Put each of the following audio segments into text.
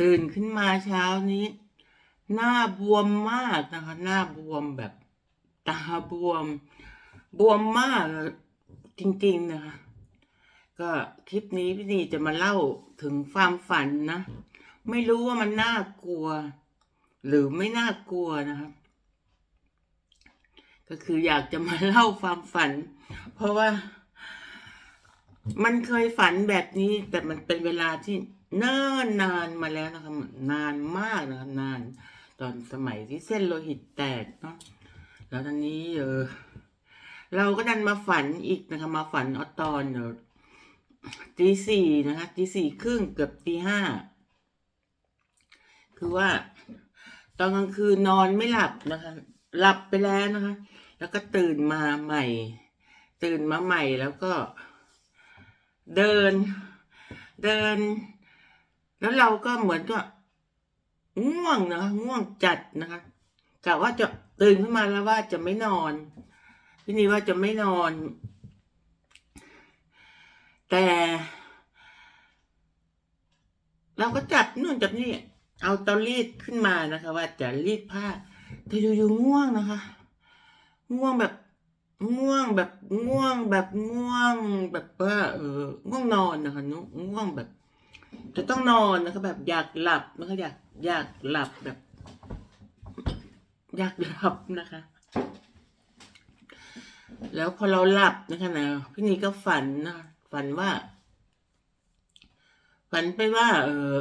ตื่นขึ้นมาเช้านี้ หน้าบวมมากนะคะ หน้าบวมแบบตาบวม บวมมากจริงๆนะคะ ก็คลิปนี้พี่นีจะมาเล่าถึงความฝันนะ ไม่รู้ว่ามันน่ากลัว หรือไม่น่ากลัวนะครับก็คืออยากจะมาเล่าความฝัน เพราะว่า มันเคยฝันแบบนี้ แต่มันเป็นเวลาที่ เนิ่นนานมาแล้วนะครับนานมากนะครับนาน ตอนสมัยที่เส้นโลหิตแตกเนาะแล้วตอนนี้เออเราก็ดันมาฝันอีกนะคะ มาฝันอตอนเออตีสี่นะคะตีสี่ครึ่งเกือบตีห้าคือว่า ตอนกลางคืนนอนไม่หลับนะคะ หลับไปแล้วนะคะ แล้วก็ตื่นมาใหม่ ตื่นมาใหม่แล้วก็ เดิน เดิน แล้วเราก็เหมือนก็ง่วงนะง่วงจัดนะคะกะว่าจะตื่นขึ้นมาแล้วว่าจะไม่นอนพี่นี่ว่าจะไม่นอน แต่ เราก็จับนู่นจับนี่เอาเตารีดขึ้นมานะคะ ว่าจะรีดผ้าแต่อยู่ๆง่วงนะคะ ง่วงแบบง่วงแบบง่วงแบบง่วงแบบว่าเออง่วงนอนนะคะนุง่วงแบบ จะต้องนอนนะคะแบบอยากหลับนะคะอยากอยากหลับแบบ อยากหลับนะคะ แล้วพอเราหลับนะคะนะพี่นีก็ฝันนะฝันว่า ฝันไปว่า เออ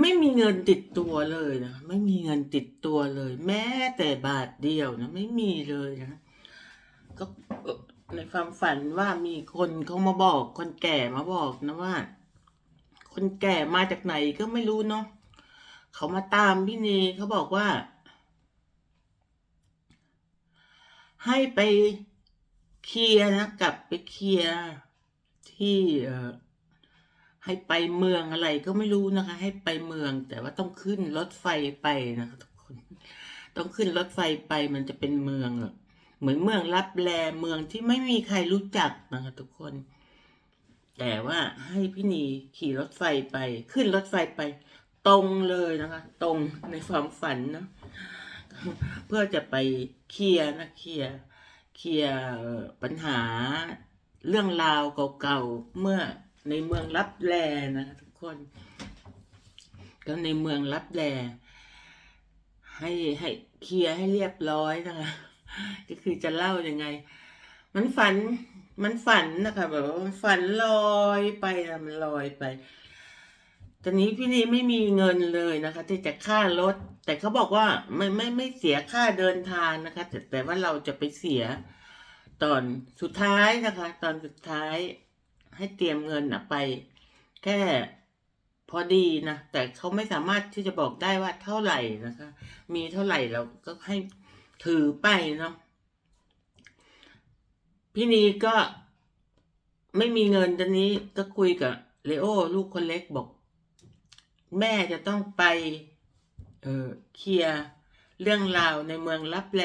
ไม่มีเงินติดตัวเลยนะ ไม่มีเงินติดตัวเลย แม้แต่บาทเดียวนะ ไม่มีเลยนะ ในความฝันว่ามีคนเขามาบอก คนแก่มาบอกนะว่า คนแก่มาจากไหนก็ไม่รู้เนาะเขามาตามพี่เนเขาบอกว่า ให้ไปเคลียร์นะกลับไปเคลียร์ที่ให้ไปเมืองอะไรก็ไม่รู้นะคะ ให้ไปเมืองแต่ว่าต้องขึ้นรถไฟไปนะคะทุกคน ต้องขึ้นรถไฟไปมันจะเป็นเมืองอะ เหมือนเมืองรับแลเมืองที่ไม่มีใครรู้จักนะคะทุกคน แต่ว่าให้พี่นีขี่รถไฟไป ขึ้นรถไฟไป ตรงเลยนะคะ ตรงในความฝันนะเพื่อจะไปเคลียร์นะเคลียร์เคลียร์ปัญหาเรื่องราวเก่าๆเมื่อในเมืองรับแลนะคะทุกคนก็ในเมืองรับแลให้ให้เคลียร์ให้เรียบร้อยนะคะ ก็คือจะเล่ายังไง มันฝัน มันฝันนะคะแบบว่ามันฝันลอยไปนะมันลอยไปตอนนี้พี่นีไม่มีเงินเลยนะคะ ที่จะค่ารถ แต่เขาบอกว่าไม่ไม่ไม่เสียค่าเดินทางนะคะ แต่แต่ว่าเราจะไปเสีย ตอนสุดท้ายนะคะ ตอนสุดท้ายให้เตรียมเงินอะไป แค่พอดีนะแต่เขาไม่สามารถที่จะบอกได้ว่าเท่าไหร่นะคะ มีเท่าไหร่เราก็ให้ ถือไปเนาะพี่นีก็ไม่มีเงินตอนนี้ก็คุยกับเลโอลูกคนเล็กบอก แม่จะต้องไป เออเคลียร์เรื่องราวในเมืองลับแล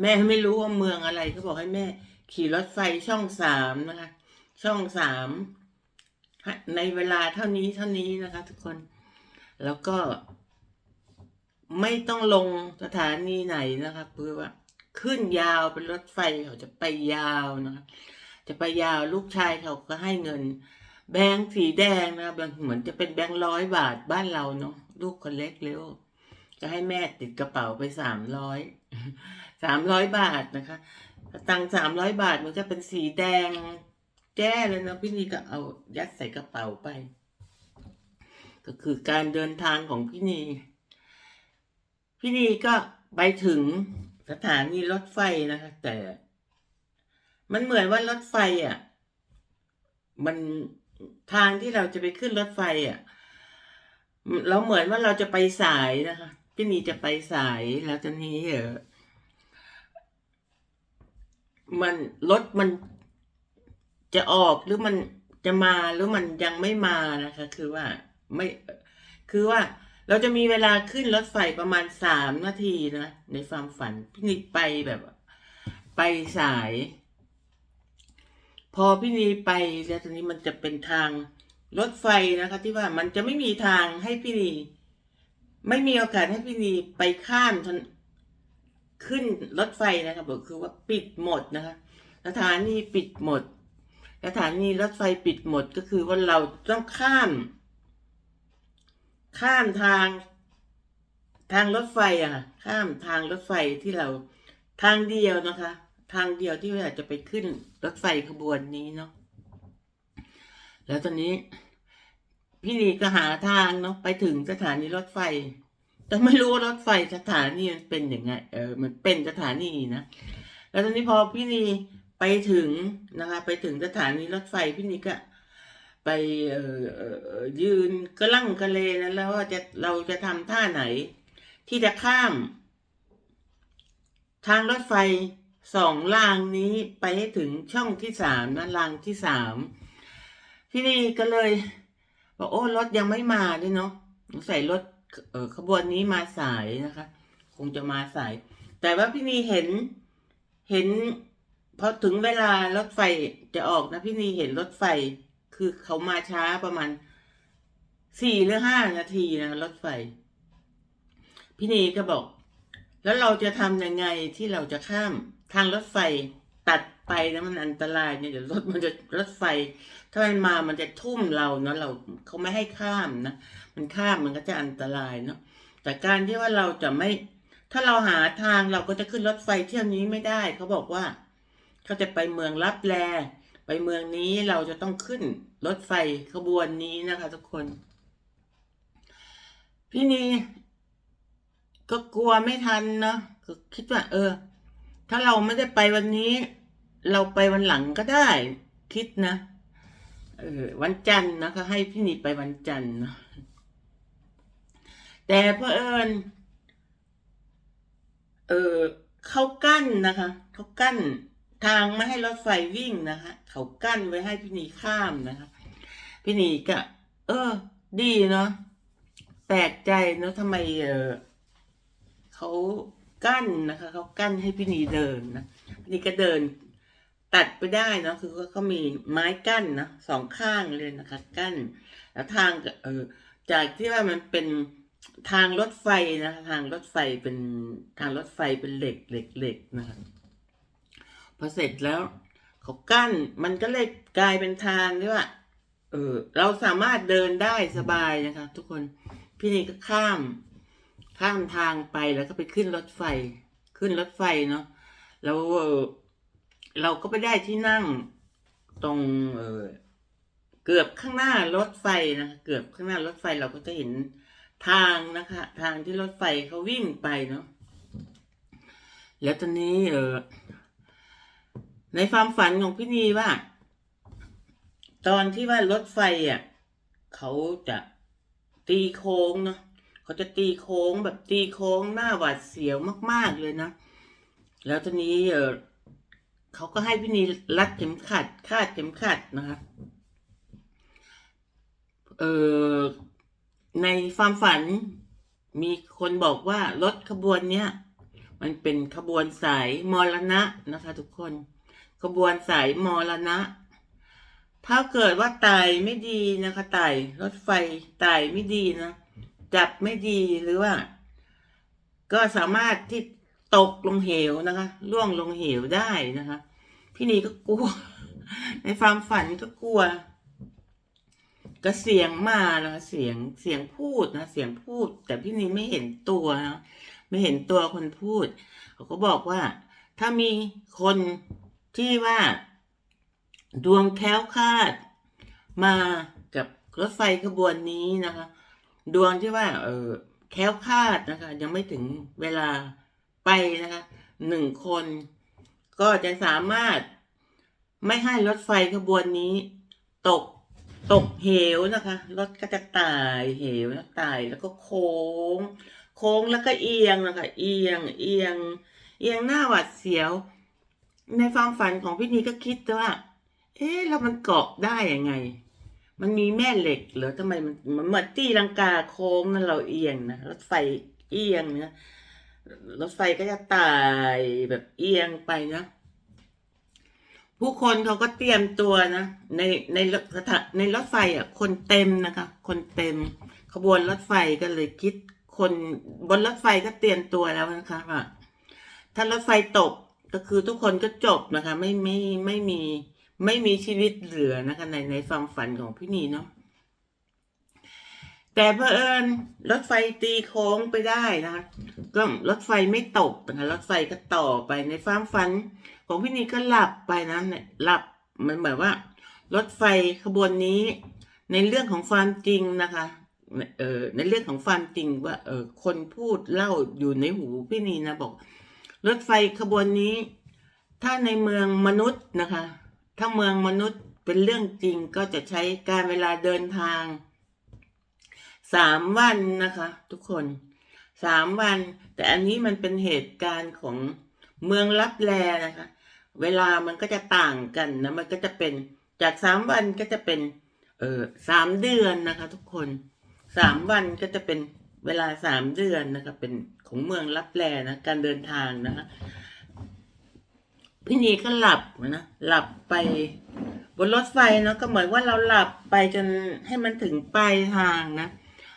แม่ไม่รู้ว่าเมืองอะไรเขาบอกให้แม่ ขี่รถไฟช่องสามนะคะ ช่องสามในเวลาเท่านี้เท่านี้นะคะ ทุกคน แล้วก็ ไม่ต้องลงสถานีไหนนะคะเพื่อว่าขึ้นยาวเป็นรถไฟเขาจะไปยาวนะคะจะไปยาวลูกชายเขาก็ให้เงิน แบงค์สีแดงนะแบงค์เหมือนจะเป็นแบงค์ร้อยบาทบ้านเราเนาะลูกคนเล็กเร็วจะให้แม่ติดกระเป๋าไปสามร้อยสามร้อยบาทนะคะตังสามร้อยบาทมันก็เป็นสีแดงแจ้เลยนะพี่นีก็เอายัดใส่กระเป๋าไป ก็คือการเดินทางของพี่นี พี่นีก็ไปถึงสถานีรถไฟนะคะแต่ มันเหมือนว่ารถไฟอะ มันทางที่เราจะไปขึ้นรถไฟอะเราเหมือนว่าเราจะไปสายนะคะพี่นีจะไปสายแล้วตอนนี้เออมันรถมันจะออกหรือมันจะมาหรือมันยังไม่มานะคะ คือว่าไม่คือว่า เราจะมีเวลาขึ้นรถไฟประมาณสามนาทีนะ ในความฝัน พี่นิกไปแบบไปสาย พอพี่นีไปแล้วตอนนี้มันจะเป็นทางรถไฟนะคะ ที่ว่ามันจะไม่มีทางให้พี่นีไม่มีโอกาสให้พี่นีไปข้ามถนขึ้นรถไฟนะคะบคือว่าปิดหมดนะคะ สถานีปิดหมด สถานีรถไฟปิดหมดก็คือว่าเราต้องข้าม ข้ามทาง ทางรถไฟอะค่ะข้ามทางรถไฟที่เราทางเดียวนะคะ ทางเดียวที่เราจะไปขึ้นรถไฟขบวนนี้เนาะแล้วตอนนี้ พี่นีก็หาทางเนาะไปถึงสถานีรถไฟ แต่ไม่รู้ว่ารถไฟสถานีมันเป็นยังไงเออมันเป็นสถานีนะแล้วตอนนี้พอพี่นีไปถึงนะคะ ไปถึงสถานีรถไฟพี่นีก็ ไปเออยืนกระลั่งกระเลนะแล้วว่าจะเราจะทำท่าไหน ที่จะข้าม ทางรถไฟสองรางนี้ไปให้ถึงช่องที่สามนะรางที่สามพี่นี่ก็เลยบอกโอ้รถยังไม่มาด้วยเนาะสงสัยรถเออขบวนนี้มาสายนะคะ คงจะมาสาย แต่ว่าพี่นีเห็นเห็นพอถึงเวลารถไฟจะออกนะพี่นีเห็นรถไฟ คือเขามาช้าประมาณสี่หรือห้านาทีนะรถไฟ พี่นีก็บอก แล้วเราจะทำยังไงที่เราจะข้ามทางรถไฟตัดไปนะมันอันตรายเนี่ยเดี๋ยวรถมันจะรถไฟ ถ้ามันมามันจะทุ่มเราเนาะเราเขาไม่ให้ข้ามนะมันข้ามมันก็จะอันตรายเนาะแต่การที่ว่าเราจะไม่ ถ้าเราหาทางเราก็จะขึ้นรถไฟเที่ยวนี้ไม่ได้ เขาบอกว่า เขาจะไปเมืองลับแล ไปเมืองนี้เราจะต้องขึ้นรถไฟขบวนนี้นะคะทุกคน พี่นีก็กลัวไม่ทันเนาะก็คิดว่า เออ ถ้าเราไม่ได้ไปวันนี้ เราไปวันหลังก็ได้ คิดนะเออวันจันทร์นะคะ ให้พี่นีไปวันจันทร์นะแต่เพอเอิญเออเขากั้นนะคะเขากั้น ทางไม่ให้รถไฟวิ่งนะคะเขากั้นไว้ให้พี่นีข้ามนะคะ พี่นีก็ เออ ดีเนาะแปลกใจเนาะทำไมเออเขากั้นนะคะเขากั้นให้พี่นีเดินนะพี่นีก็เดิน ตัดไปได้เนาะคือเขามีไม้กั้นนะสองข้างเลยนะคะ กั้น แล้วทางก็เออจากที่ว่ามันเป็นทางรถไฟนะคะทางรถไฟเป็นทางรถไฟเป็นเหล็กเหล็กเหล็กนะคะ พอเสร็จแล้ว เขากั้นมันก็เลยกลายเป็นทางที่ว่าเออเราสามารถเดินได้สบายนะคะ ทุกคนพี่นี่ก็ข้าม ข้ามทางไปแล้วก็ไปขึ้นรถไฟ ขึ้นรถไฟเนาะแล้วเออเราก็ไปได้ที่นั่งตรงเออเกือบข้างหน้ารถไฟนะคะเกือบข้างหน้ารถไฟเราก็จะเห็นทางนะคะ ทางที่รถไฟเขาวิ่งไปเนาะแล้วตอนนี้เออ ในความฝันของพี่นีว่า ตอนที่ว่ารถไฟอะเขาจะตีโค้งเนาะเขาจะตีโค้งแบบตีโค้งหน้าหวาดเสียวมาก ๆเลยนะ แล้วตอนนี้เออเขาก็ให้พี่นีรัดเข็มขัดคาดเข็มขัดนะคะเออในความฝันมีคนบอกว่ารถขบวนเนี้ยมันเป็นขบวนสายมรณะนะคะทุกคน ขบวนสายมรณะ ถ้าเกิดว่าไตไม่ดีนะคะไตรถไฟไตไม่ดีนะจับไม่ดีหรือว่า ก็สามารถที่ตกลงเหวนะคะล่วงลงเหวได้นะคะ พี่นีก็กลัว ในความฝันก็กลัว ก็เสียงมานะคะเสียงเสียงพูดนะเสียงพูด แต่พี่นีไม่เห็นตัวนะไม่เห็นตัวคนพูดเขาก็บอกว่า ถ้ามีคน ที่ว่า ดวงแค้วคาด มากับรถไฟขบวนนี้นะคะ ดวงที่ว่า เออแค้วคาดนะคะ ยังไม่ถึงเวลาไปนะคะหนึ่งคนก็จะสามารถไม่ให้รถไฟขบวนนี้ ตกตกเหวนะคะ รถก็จะตายเหวนะตายแล้วก็โค้ง โค้งแล้วก็เอียงนะคะ เอียงเอียง เอียงหน้าหวาดเสียว ในความฝันของพี่นีก็คิดว่า เอ๊ะแล้วมันเกาะได้ยังไง มันมีแม่เหล็กเหรอทำไมมันมันเหมือนตีลังกาโค้งนั่นเราเอียงนะรถไฟเอียงนะรถไฟก็จะตายแบบเอียงไปนะ ผู้คนเขาก็เตรียมตัวนะ ในในรถในรถไฟอะ คนเต็มนะคะ คนเต็ม ขบวนรถไฟก็เลยคิด คนบนรถไฟก็เตรียมตัวแล้วนะคะว่าถ้ารถไฟตก ก็คือทุกคนก็จบนะคะ ไม่ไม่ไม่มีไม่มีชีวิตเหลือนะคะ ในในความฝันของพี่นีเนาะแต่เพอเอิญรถไฟตีโค้งไปได้นะคะก็รถไฟไม่ตกนะคะรถไฟก็ต่อไปในความฝัน ของพี่นีก็หลับไปนะเนี่ยหลับมันเหมือนว่า รถไฟขบวนนี้ ในเรื่องของความจริงนะคะเออในเรื่องของความจริงว่าเออคนพูดเล่าอยู่ในหูพี่นีนะบอก รถไฟขบวนนี้ ถ้าในเมืองมนุษย์นะคะ ถ้าเมืองมนุษย์เป็นเรื่องจริงก็จะใช้การเวลาเดินทางสามวันนะคะ ทุกคนสามวัน แต่อันนี้มันเป็นเหตุการณ์ของเมืองลับแลนะคะ เวลามันก็จะต่างกันนะมันก็จะเป็นจากสามวันก็จะเป็นเออสามเดือนนะคะ ทุกคนสามวันก็จะเป็น เวลาสามเดือนนะคะเป็นของเมืองลับแลนะการเดินทางนะคะพี่นีก็หลับนะหลับไปบนรถไฟเนาะก็เหมือนว่าเราหลับไปจนให้มันถึงปลายทางนะ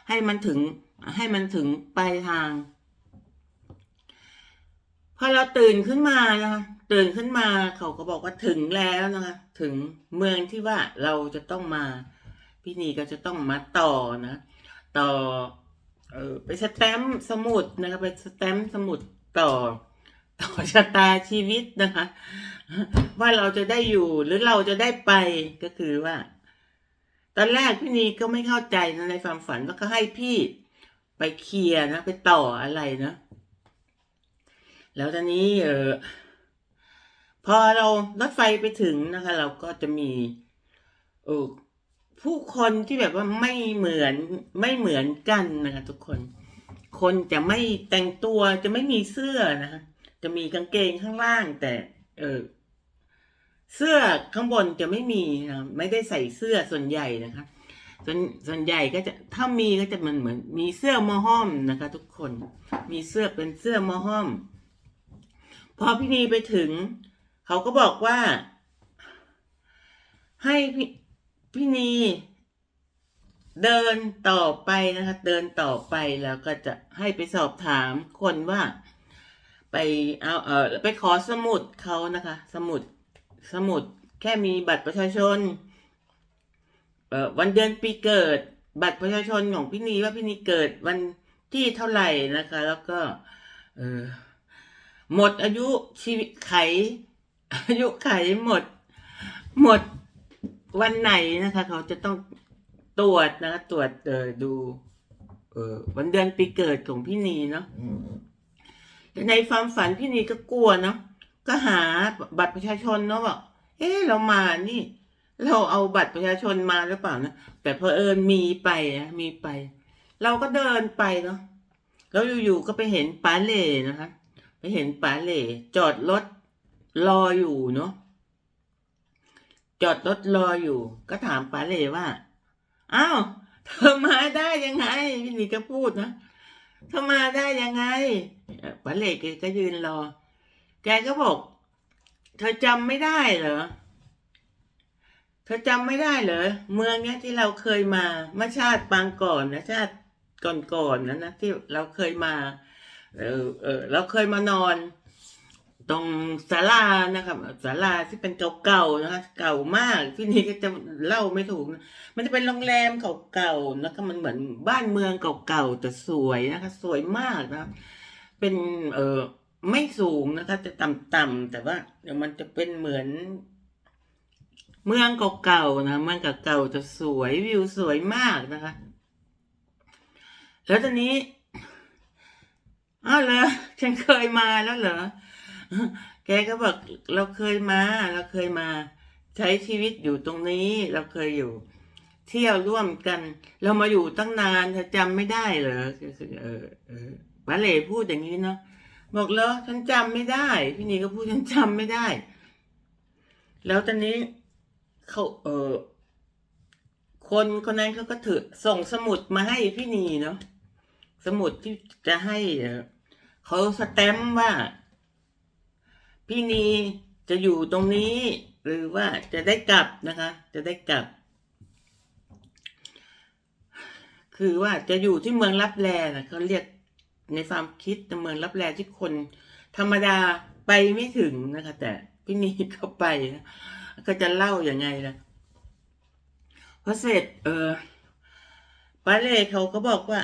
ให้มันถึงให้มันถึงปลายทาง พอเราตื่นขึ้นมานะคะตื่นขึ้นมาเขาก็บอกว่าถึงแล้วนะคะถึงเมืองที่ว่าเราจะต้องมา พี่นีก็จะต้องมาต่อนะ ต่อ เออไปสแตมป์สมุดนะคะไปสแตมป์สมุดต่อ ต่อชะตาชีวิตนะคะ ว่าเราจะได้อยู่หรือเราจะได้ไปก็คือว่า ตอนแรกพี่นีก็ไม่เข้าใจนะในความฝันว่าก็ให้พี่ไปเคลียร์นะ ไปต่ออะไรนะแล้วตอนนี้เออพอเรารถไฟไปถึงนะคะ เราก็จะมีเออ ผู้คนที่แบบว่าไม่เหมือนไม่เหมือนกันนะคะทุกคน คนจะไม่แต่งตัวจะไม่มีเสื้อนะคะจะมีกางเกงข้างล่าง แต่เออเสื้อข้างบนจะไม่มีนะไม่ได้ใส่เสื้อส่วนใหญ่นะคะส่วนส่วนใหญ่ก็จะถ้ามีก็จะมันเหมือน มีเสื้อมอห้อมนะคะ ทุกคน มีเสื้อเป็นเสื้อมอห้อม พอพี่นีไปถึง เขาก็บอกว่า ให้ พี่นีเดินต่อไปนะคะ เดินต่อไปแล้วก็จะให้ไปสอบถามคนว่า ไปเอาเออไปขอสมุดเขานะคะ สมุดสมุดแค่มีบัตรประชาชนเออวันเดือนปีเกิด บัตรประชาชนของพี่นีว่าพี่นีเกิดวันที่เท่าไหร่นะคะ แล้วก็ เออหมดอายุชีวิตไข อายุไขหมด หมด วันไหนนะคะ เขาจะต้องตรวจนะคะตรวจเออดู เออวันเดือนปีเกิดของพี่นีเนาะแต่ในความฝันพี่นีก็กลัวเนาะก็หาบัตรประชาชนเนาะบอกเออเรามานี่ เราเอาบัตรประชาชนมาหรือเปล่านะแต่เพอเอิญมีไปนะมีไป เราก็เดินไปเนาะแล้วอยู่ๆก็ไปเห็นป๋าเหล่นะคะไปเห็นป๋าเหล่จอดรถรออยู่เนาะ จอดรถรออยู่ ก็ถามป๋าเล่ว่า อ้าว เธอมาได้ยังไง พี่นี่ก็พูดนะ เธอมาได้ยังไงป๋าเล่แกก็ยืนรอ แกก็บอก เธอจำไม่ได้เหรอ เธอจำไม่ได้เหรอ เมืองเนี้ยที่เราเคยมาเมื่อชาติปางก่อนนะชาติก่อนๆนะนะที่เราเคยมา เออเออเราเคยมานอน ตรงศาลานะครับศาลาที่เป็นเก่าๆนะคะเก่ามากที่นี่ก็จะเล่าไม่ถูกนะมันจะเป็นโรงแรมเก่าๆนะคะมันเหมือนบ้านเมืองเก่าๆแต่สวยนะคะ สวยมากนะเป็นเออไม่สูงนะคะจะต่ำๆแต่ว่าเดี๋ยวมันจะเป็นเหมือน เมืองเก่าๆนะเมืองเก่าๆจะสวยวิวสวยมากนะคะ แล้วตอนนี้อ้าวเหรอฉันเคยมาแล้วเหรอ แกก็บอกเราเคยมา เราเคยมา ใช้ชีวิตอยู่ตรงนี้ เราเคยอยู่ เที่ยวร่วมกัน เรามาอยู่ตั้งนานเธอจำไม่ได้เหรอเออเออป้าเหล่พูดอย่างนี้เนาะบอกเหรอฉันจำไม่ได้ พี่นีก็พูดฉันจำไม่ได้ แล้วตอนนี้เขาเออคนคนนั้นเขาก็ถือส่งสมุดมาให้พี่นีเนาะสมุดที่จะให้เอ่อเขาสแตมป์ว่า พี่นีจะอยู่ตรงนี้ หรือว่าจะได้กลับนะคะ จะได้กลับ คือว่าจะอยู่ที่เมืองรับแลนะเขาเรียกในความคิดเมืองรับแลที่คนธรรมดาไปไม่ถึงนะคะ แต่พี่นีเข้าไปนะก็จะเล่าอย่างไงนะพอเสร็จ เออป้าเล่เขาก็บอกว่า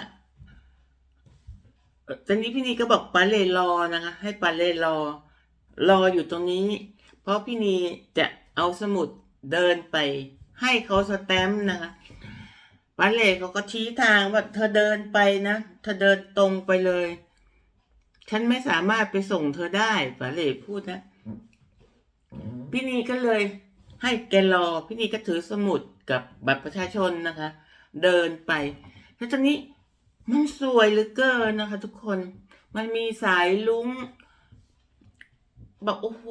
ตอนนี้พี่นีก็บอกป้าเล่รอนะคะ ให้ป้าเล่รอ รออยู่ตรงนี้ เพราะพี่นีจะเอาสมุดเดินไป ให้เขาสแตมป์นะคะป้าเล่เขาก็ชี้ทางว่าเธอเดินไปนะ เธอเดินตรงไปเลย ฉันไม่สามารถไปส่งเธอได้ป้าเล่พูดนะพี่นีก็เลย ให้แกรอพี่นีก็ถือสมุดกับบัตรประชาชนนะคะ เดินไปแล้วตอนนี้มันสวยเหลือเกินนะคะ ทุกคน มันมีสายลุ้ง บอกโอ้โห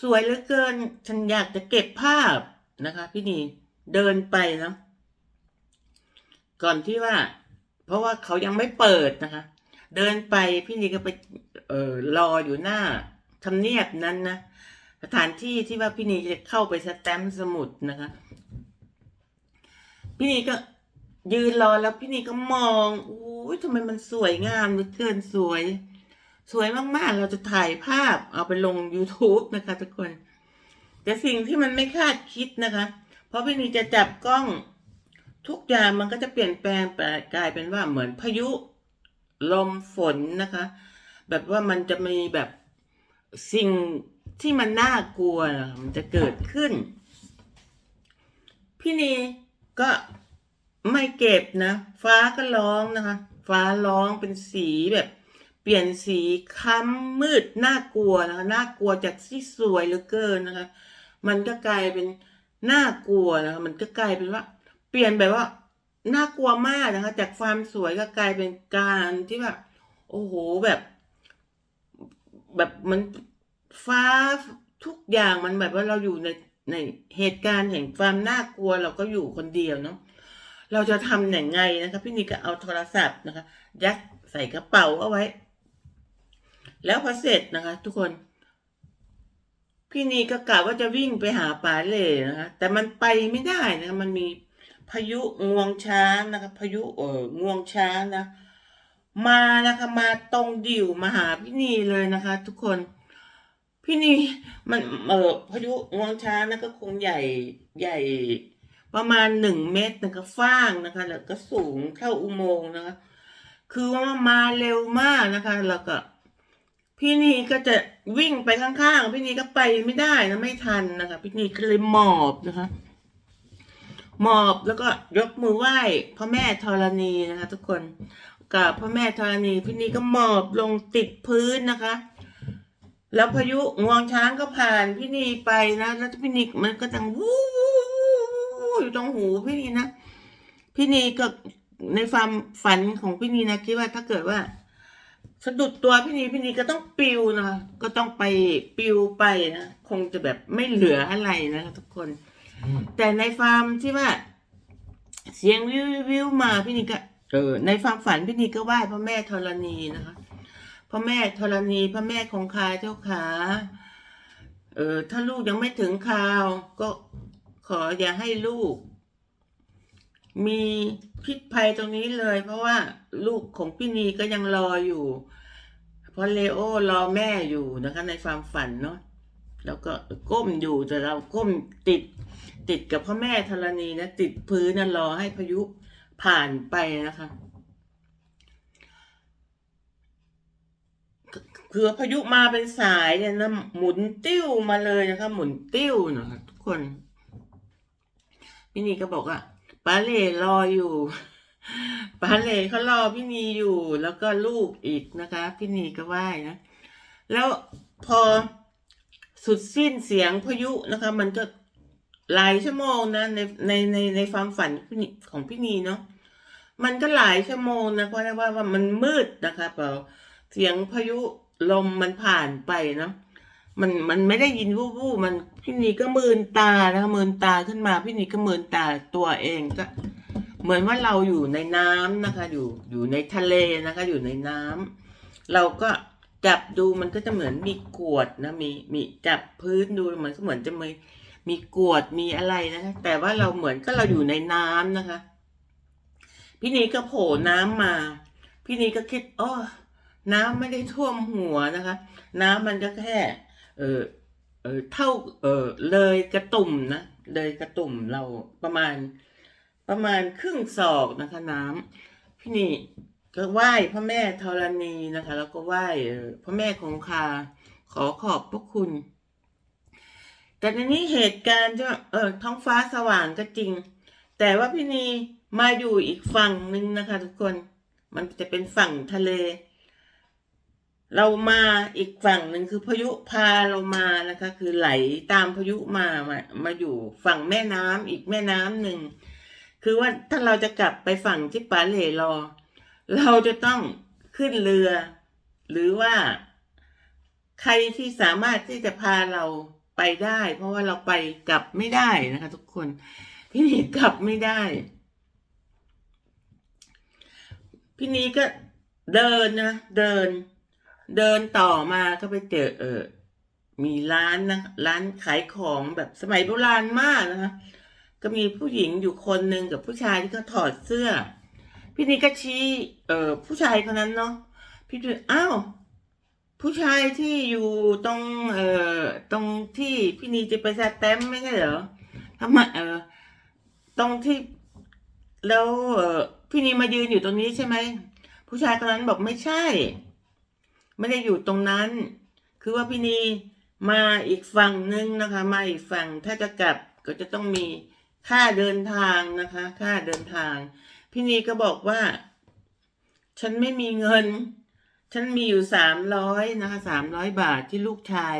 สวยเหลือเกิน ฉันอยากจะเก็บภาพนะคะ พี่นีเดินไปนะก่อนที่ว่า เพราะว่าเขายังไม่เปิดนะคะ เดินไปพี่นีก็ไปเออรออยู่หน้าทำเนียบนั้นนะสถานที่ที่ว่าพี่นีจะเข้าไปสแตมป์สมุดนะคะ พี่นีก็ยืนรอแล้วพี่นีก็มองอุ้ยทำไมมันสวยงามเหลือเกินสวย สวยมากๆ เราจะถ่ายภาพเอาไปลง YouTube นะคะ ทุกคน แต่สิ่งที่มันไม่คาดคิดนะคะ เพราะพี่นีจะจับกล้องทุกอย่างมันก็จะเปลี่ยนแปลงไปกลายเป็นว่าเหมือนพายุลมฝนนะคะ แบบว่ามันจะมีแบบสิ่งที่มันน่ากลัวมันจะเกิดขึ้น พี่นีก็ไม่เก็บนะ ฟ้าก็ร้องนะคะ ฟ้าร้องเป็นสีแบบ ปลี่ยนสีค้ำมืดน่ากลัวนะคะน่ากลัวจากที่สวยเหลือเกินนะคะ มันก็กลายเป็นน่ากลัวนะคะมันก็กลายเป็นว่า เปลี่ยนแบบว่าน่ากลัวมากนะคะ จากความสวยก็กลายเป็นการที่แบบโอ้โหแบบ แบบมันฟ้าทุกอย่างมันแบบว่าเราอยู่ในในเหตุการณ์แห่งความน่ากลัวเราก็อยู่คนเดียวเนาะเราจะทำอย่างไงนะคะ พี่นิกก็เอาโทรศัพท์นะคะ ยัดใส่กระเป๋าเอาไว้ แล้วพอเสร็จนะคะ ทุกคน พี่นีก็กะว่าจะวิ่งไปหาป๋าเล่นะคะ แต่มันไปไม่ได้นะะมันมีพายุงวงช้างนะคะพายุเอองวงช้างนะ มานะคะ มาตรงดิ่วมาหาพี่นีเลยนะคะ ทุกคนพี่นีมันเออพายุงวงช้างนะก็คงใหญ่ใหญ่ ประมาณหนึ่งเมตรนะคะฟ้างนะคะ แล้วก็สูงเท่าอุโมงค์นะคะ คือว่ามาเร็วมากนะคะ แล้วก็ พี่นีก็จะวิ่งไปข้างๆ พี่นีก็ไปไม่ได้นะไม่ทันนะคะพี่นีก็เลยหมอบนะคะ หมอบแล้วก็ยกมือไหว้พระแม่ธรณีนะคะ ทุกคนกับพระแม่ธรณีพี่นีก็หมอบลงติดพื้นนะคะ แล้วพายุงวงช้างก็ผ่านพี่นีไปนะแล้วพี่นีมันก็ดังวู้วู้วู้วู้อยู่ตรงหูพี่นีนะพี่นีก็ในความฝันของพี่นีนะคิดว่าถ้าเกิดว่า สะดุดตัวพี่นีพี่นีก็ต้องปิวนะคะก็ต้องไปปิวไปนะคงจะแบบไม่เหลืออะไรนะคะทุกคน แต่ในฟาร์มที่ว่า เสียงวิววิววิวมาพี่นีก็เออในความฝันพี่นีก็ไหว้พระแม่ธรณีนะคะพระแม่ธรณีพระแม่คงคาเจ้าขาเออถ้าลูกยังไม่ถึงคราว ก็ขออย่าให้ลูก มีพิษภัยตรงนี้เลย เพราะว่าลูกของพี่นีก็ยังรออยู่ เพราะเลโอรอแม่อยู่นะคะ ในความฝันเนาะแล้วก็ก้มอยู่แต่เราก้มติด ติดกับพ่อแม่ธรณีนะ ติดพื้นนะรอให้พายุผ่านไปนะคะ คือพายุมาเป็นสายเนี่ยนะหมุนติ้วมาเลยนะคะ หมุนติ้วนะคะทุกคนพี่นีก็บอกว่า ป้าเล่รออยู่ป้าเล่เขารอพี่นีอยู่ แล้วก็ลูกอีกนะคะ พี่นีก็ไหว้นะแล้วพอสุดสิ้นเสียงพายุนะคะ มันก็หลายชั่วโมงนะในในในในความฝันของพี่นีเนาะมันก็หลายชั่วโมงนะเพราะว่าว่ามันมืดนะคะเปล่าเสียงพายุลมมันผ่านไปเนาะ มันมันไม่ได้ยินวู้วู้มันพี่นีก็มืนตานะคะมืนตาขึ้นมา พี่นีก็มืนตาตัวเองก็ เหมือนว่าเราอยู่ในน้ำนะคะ อยู่อยู่ในทะเลนะคะ อยู่ในน้ำเราก็จับดูมันก็จะเหมือนมีกรวดนะมีมีจับพื้นดูมันก็เหมือนจะมีมีกรวดมีอะไรนะคะแต่ว่าเราเหมือนก็เราอยู่ในน้ำนะคะ พี่นีก็โผล่น้ำมา พี่นีก็คิดอ๋อน้ำไม่ได้ท่วมหัวนะคะ น้ำมันก็แค่ เออเออเท่าเออเลยกระตุ่มนะเลยกระตุ่มเราประมาณประมาณครึ่งศอกนะคะน้ำพี่นี่ก็ไหว้พระแม่ธรณีนะคะ แล้วก็ไหว้พ่อพระแม่คงคาขอขอบพระคุณ แต่ในนี้เหตุการณ์จะเออท้องฟ้าสว่างก็จริง แต่ว่าพี่นีมาอยู่อีกฝั่งหนึ่งนะคะ ทุกคน มันจะเป็นฝั่งทะเล เรามาอีกฝั่งหนึ่งคือพายุพาเรามานะคะ คือไหลตามพายุมามามาอยู่ฝั่งแม่น้ำอีกแม่น้ำหนึ่งคือว่าถ้าเราจะกลับไปฝั่งที่ปาเหล่รอ เราจะต้องขึ้นเรือ หรือว่าใครที่สามารถที่จะพาเราไปได้ เพราะว่าเราไปกลับไม่ได้นะคะ ทุกคนพี่นีกลับไม่ได้ พี่นีก็เดินนะเดิน เดินต่อมาก็ไปเจอเออมีร้านนะร้านขายของแบบสมัยโบราณมากนะคะก็มีผู้หญิงอยู่คนหนึ่งกับผู้ชายที่เขาถอดเสื้อ พี่นีก็ชี้เออผู้ชายคนนั้นเนาะพี่ดูอ้าวผู้ชายที่อยู่ตรงเอ่อตรงที่พี่นีจะไปสแตมไม่ใช่เหรอทำไมเออตรงที่แล้วเออพี่นีมายืนอยู่ตรงนี้ใช่ไหมผู้ชายคนนั้นบอกไม่ใช่ ไม่ได้อยู่ตรงนั้น คือว่าพี่นีมาอีกฝั่งนึงนะคะ มาอีกฝั่งถ้าจะกลับก็จะต้องมีค่าเดินทางนะคะ ค่าเดินทางพี่นีก็บอกว่า ฉันไม่มีเงิน ฉันมีอยู่สามร้อยนะคะสามร้อยบาทที่ลูกชาย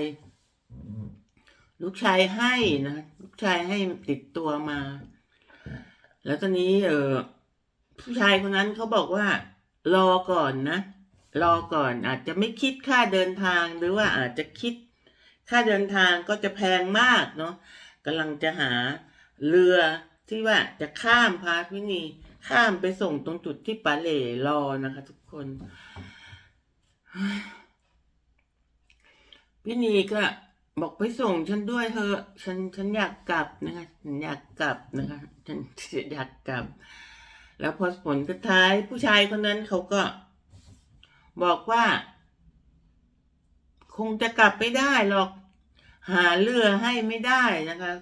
ลูกชายให้นะลูกชายให้ติดตัวมา แล้วตอนนี้เออผู้ชายคนนั้นเขาบอกว่า รอก่อนนะ รอก่อนอาจจะไม่คิดค่าเดินทางหรือว่าอาจจะคิดค่าเดินทางก็จะแพงมากเนาะกำลังจะหาเรือที่ว่าจะข้ามพาพินีข้ามไปส่งตรงจุดที่ปาเล่รอนะคะ ทุกคนพี่นีก็บอกไปส่งฉันด้วยเถอะฉันฉันอยากกลับนะคะฉันอยากกลับนะคะฉันอยากกลับ แล้วพอผลสุดท้ายผู้ชายคนนั้นเขาก็ บอกว่า คงจะกลับไม่ได้หรอกหาเรือให้ไม่ได้นะคะ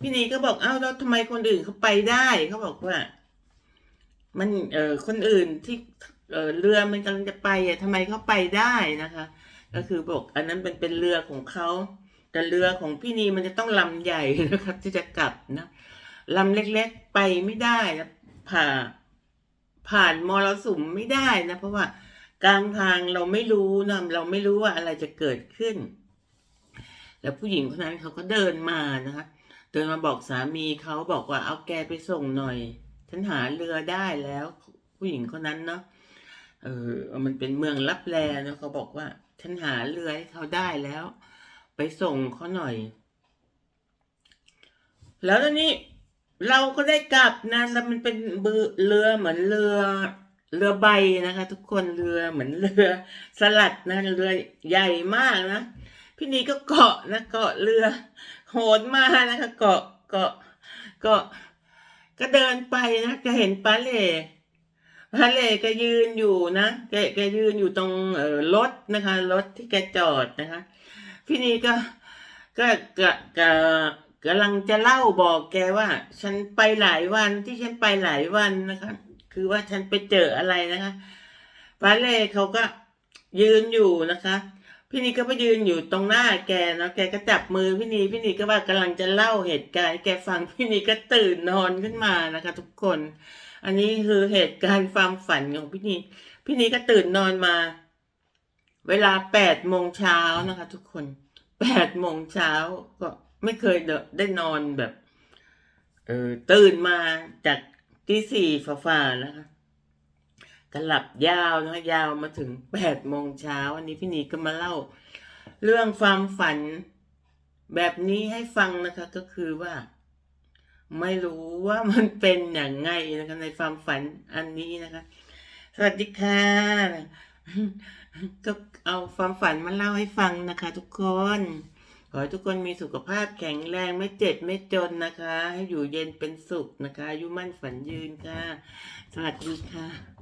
พี่นีก็บอกเอ้าแล้วทำไมคนอื่นเขาไปได้เขาบอกว่า มันเออคนอื่นที่เออเรือมันกำลังจะไปอะทำไมเขาไปได้นะคะ ก็คือบอก อันนั้นเป็นเป็นเรือของเขาแต่เรือของพี่นีมันจะต้องลำใหญ่นะครับที่จะกลับนะลำเล็กๆไปไม่ได้นะผ่าผ่านมรสุมไม่ได้นะเพราะว่า กลางทางเราไม่รู้นะเราไม่รู้ว่าอะไรจะเกิดขึ้น แล้วผู้หญิงคนนั้นเขาก็เดินมานะคะเดินมาบอกสามีเขาบอกว่าเอาแกไปส่งหน่อย ฉันหาเรือได้แล้ว ผู้หญิงคนนั้นเนาะเออมันเป็นเมืองลับแลนะเขาบอกว่า ฉันหาเรือให้เขาได้แล้ว ไปส่งเขาหน่อย แล้วตอนนี้เราก็ได้กลับนะแล้วมันเป็นเบือเรือเหมือนเรือ เรือใบนะคะ ทุกคนเรือเหมือนเรือสลัดนะเรือใหญ่มากนะพี่นีก็เกาะนะเกาะเรือ โหนมานะคะเกาะเกาะเกาะก็เดินไปนะจะเห็นปาเล่ปาเล่ก็ยืนอยู่นะแกแกยืนอยู่ตรงเอ่อรถนะคะรถที่แกจอดนะคะ พี่นีก็ก็ก็ก็กำลังจะเล่าบอกแกว่า ฉันไปหลายวันที่ฉันไปหลายวันนะคะ คือว่าฉันไปเจออะไรนะคะปาเล่เขาก็ยืนอยู่นะคะ พี่นีก็ไปยืนอยู่ตรงหน้าแกนะแกก็จับมือพี่นีพี่นีก็ว่ากำลังจะเล่าเหตุการณ์แกฟังพี่นีก็ตื่นนอนขึ้นมานะคะ ทุกคน อันนี้คือเหตุการณ์ความฝันของพี่นีพี่นีก็ตื่นนอนมา เวลาแปดโมงเช้านะคะ ทุกคนแปดโมงเช้าก็ไม่เคยได้นอนแบบ เออตื่นมาจาก ที่สี่ฝ่าๆนะคะก็หลับยาวนะคะยาวมาถึงแปดโมงเช้าอันนี้พี่นีก็มาเล่า เรื่องความฝันแบบนี้ให้ฟังนะคะ ก็คือว่า ไม่รู้ว่ามันเป็นอย่างไงนะคะในความฝันอันนี้นะคะ สวัสดีค่ะก็เอาความฝันมาเล่าให้ฟังนะคะ ทุกคน อให้ทุกคนมีสุขภาพแข็งแรงไม่เจ็บไม่จนนะคะ ให้อยู่เย็นเป็นสุขนะคะอายุมั่นฝันยืนค่ะ สวัสดีค่ะ